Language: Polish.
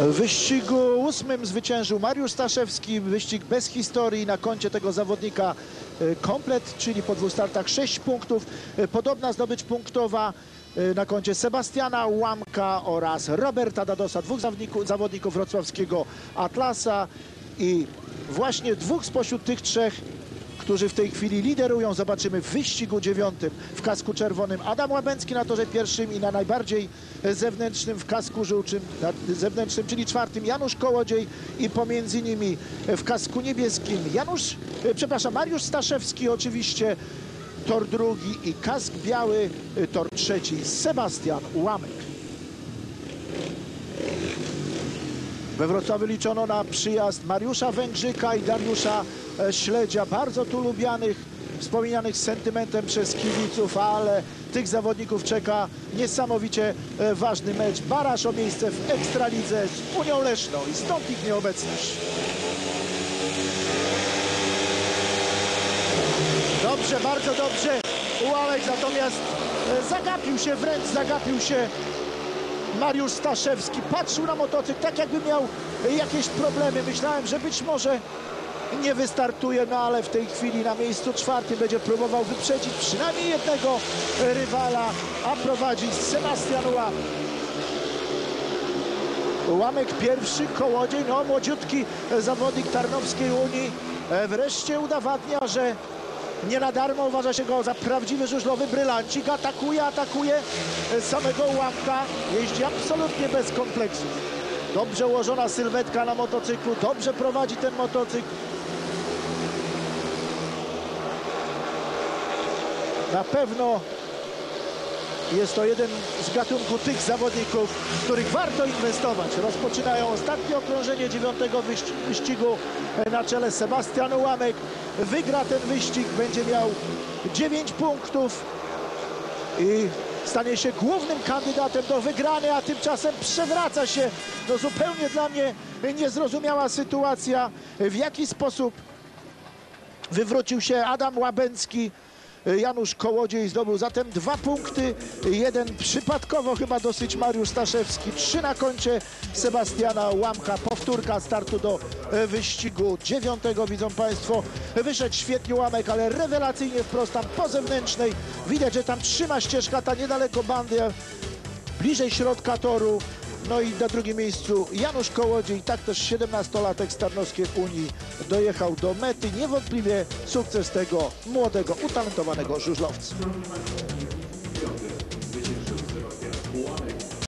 W wyścigu ósmym zwyciężył Mariusz Staszewski. Wyścig bez historii na koncie tego zawodnika e, komplet, czyli po dwóch startach 6 punktów. E, Podobna zdobycz punktowa e, na koncie Sebastiana Łamka oraz Roberta Dadosa, dwóch zawodników, zawodników wrocławskiego Atlasa i właśnie dwóch spośród tych trzech którzy w tej chwili liderują. Zobaczymy w wyścigu dziewiątym w kasku czerwonym Adam Łabęcki na torze pierwszym i na najbardziej zewnętrznym w kasku żółczym, zewnętrznym, czyli czwartym Janusz Kołodziej i pomiędzy nimi w kasku niebieskim Janusz, e, przepraszam, Mariusz Staszewski oczywiście, tor drugi i kask biały, e, tor trzeci Sebastian Łamek. We Wrocławiu liczono na przyjazd Mariusza Węgrzyka i Dariusza e, Śledzia, bardzo tu lubianych, wspominanych z sentymentem przez kibiców, ale tych zawodników czeka niesamowicie e, ważny mecz. Baraż o miejsce w Ekstralidze z Unią Leszną i stąd ich nieobecność. Dobrze, bardzo dobrze. Ułałek natomiast e, zagapił się, wręcz zagapił się Mariusz Staszewski. Patrzył na motocykl tak jakby miał jakieś problemy. Myślałem, że być może nie wystartuje, no ale w tej chwili na miejscu czwartym będzie próbował wyprzedzić przynajmniej jednego rywala, a prowadzi Sebastian Łam. Łamek pierwszy, Kołodziej, no młodziutki zawodnik Tarnowskiej Unii e, wreszcie udowadnia, że nie na darmo uważa się go za prawdziwy żużlowy brylancik. Atakuje, atakuje e, samego Łamka. Jeździ absolutnie bez kompleksów. Dobrze ułożona sylwetka na motocyklu. Dobrze prowadzi ten motocykl. Na pewno jest to jeden z gatunku tych zawodników, w których warto inwestować. Rozpoczynają ostatnie okrążenie dziewiątego wyś- wyścigu na czele Sebastian Łamek. Wygra ten wyścig, będzie miał 9 punktów i stanie się głównym kandydatem do wygrany, a tymczasem przewraca się no zupełnie dla mnie niezrozumiała sytuacja, w jaki sposób wywrócił się Adam Łabęcki. Janusz Kołodziej zdobył zatem dwa punkty, jeden przypadkowo chyba dosyć Mariusz Staszewski, trzy na koncie Sebastiana Łamka, powtórka startu do e, wyścigu dziewiątego, widzą Państwo, wyszedł świetnie Łamek, ale rewelacyjnie wprost tam po zewnętrznej, widać, że tam trzyma ścieżka ta niedaleko bandy, bliżej środka toru. No i na drugim miejscu Janusz Kołodziej, tak też 17-latek z Tarnowskiej Unii dojechał do mety. Niewątpliwie sukces tego młodego, utalentowanego żużlowca.